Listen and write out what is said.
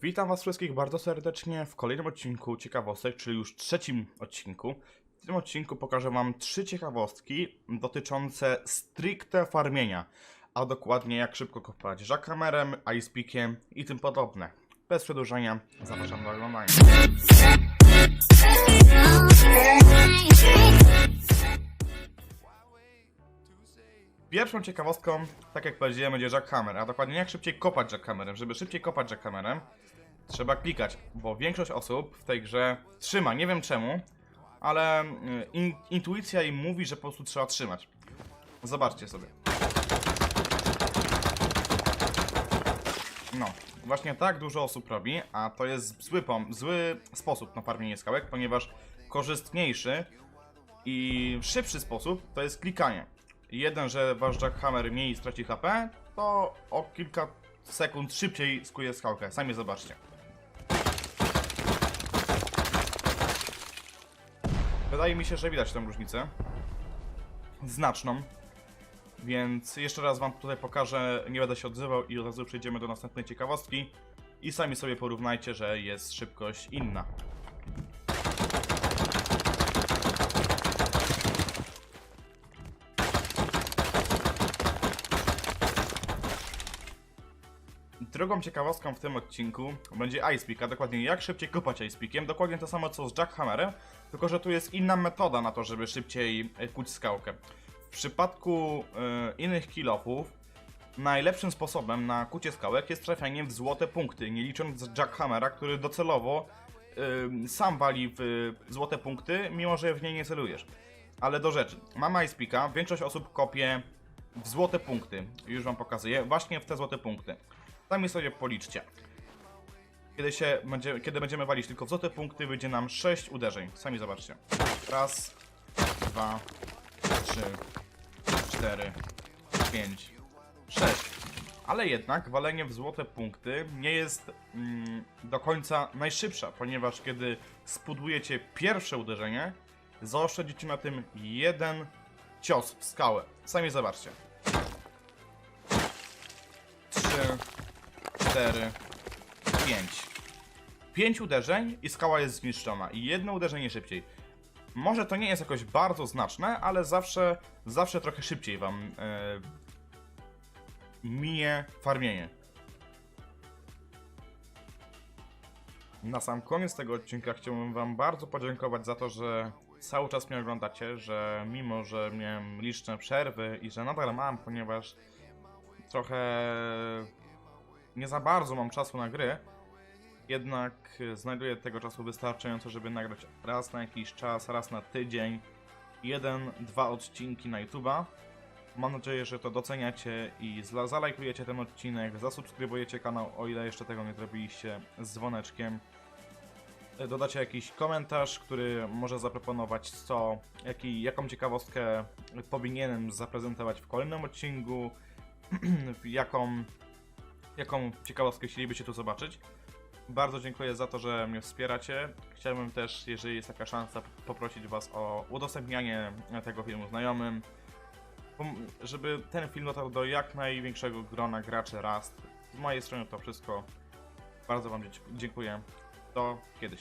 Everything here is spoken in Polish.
Witam Was wszystkich bardzo serdecznie w kolejnym odcinku ciekawostek, czyli już trzecim odcinku. W tym odcinku pokażę Wam trzy ciekawostki dotyczące stricte farmienia, a dokładnie jak szybko kopać żakamerem, icepickiem i tym podobne. Bez przedłużania, zapraszam do oglądania. Pierwszą ciekawostką, tak jak powiedziałem, będzie jackhammer, a dokładnie jak szybciej kopać jackhammerem. Żeby szybciej kopać jackhammerem, trzeba klikać, bo większość osób w tej grze trzyma, nie wiem czemu, ale y, in, intuicja im mówi, że po prostu trzeba trzymać. Zobaczcie sobie. No, właśnie tak dużo osób robi, a to jest zły, pom- zły sposób na farmienie skałek, ponieważ korzystniejszy i szybszy sposób to jest klikanie. Jeden, że wasz jackhammer mniej straci HP, to o kilka sekund szybciej skuje skałkę. Sami zobaczcie. Wydaje mi się, że widać tę różnicę. Znaczną. Więc jeszcze raz wam tutaj pokażę, nie będę się odzywał i od razu przejdziemy do następnej ciekawostki. I sami sobie porównajcie, że jest szybkość inna. Drugą ciekawostką w tym odcinku będzie Icepeak, a dokładnie jak szybciej kopać Icepeakiem. Dokładnie to samo co z Jackhammerem, tylko że tu jest inna metoda na to, żeby szybciej e, kuć skałkę. W przypadku e, innych kilofów najlepszym sposobem na kucie skałek jest trafianie w złote punkty, nie licząc Jackhammera, który docelowo e, sam wali w złote punkty, mimo że w niej nie celujesz. Ale do rzeczy. Mam Icepeaka, większość osób kopie w złote punkty. Już wam pokazuję. Właśnie w te złote punkty. Sami sobie policzcie. Kiedy, się będzie, kiedy będziemy walić tylko w złote punkty, wyjdzie nam 6 uderzeń. Sami zobaczcie. Raz, dwa, trzy, cztery, pięć, sześć. Ale jednak walenie w złote punkty nie jest mm, do końca najszybsza, ponieważ kiedy spudujecie pierwsze uderzenie, zaoszczędzicie na tym jeden cios w skałę. Sami zobaczcie. Trzy, 4, 5. 5 uderzeń i skała jest zniszczona. I jedno uderzenie szybciej. Może to nie jest jakoś bardzo znaczne, ale zawsze, zawsze trochę szybciej wam e, minie farmienie. Na sam koniec tego odcinka chciałbym wam bardzo podziękować za to, że cały czas mnie oglądacie, że mimo, że miałem liczne przerwy i że nadal mam, ponieważ trochę nie za bardzo mam czasu na gry, jednak e, znajduję tego czasu wystarczająco, żeby nagrać raz na jakiś czas, raz na tydzień, jeden, dwa odcinki na YouTube'a. Mam nadzieję, że to doceniacie i zalajkujecie ten odcinek, zasubskrybujecie kanał, o ile jeszcze tego nie zrobiliście, z dzwoneczkiem. E, Dodacie jakiś komentarz, który może zaproponować co, jaki, jaką ciekawostkę powinienem zaprezentować w kolejnym odcinku, jaką jaką ciekawostkę chcielibyście tu zobaczyć. Bardzo dziękuję za to, że mnie wspieracie. Chciałbym też, jeżeli jest taka szansa, poprosić Was o udostępnianie tego filmu znajomym, żeby ten film dotarł do jak największego grona graczy raz. Z mojej strony to wszystko. Bardzo Wam dziękuję. Do kiedyś.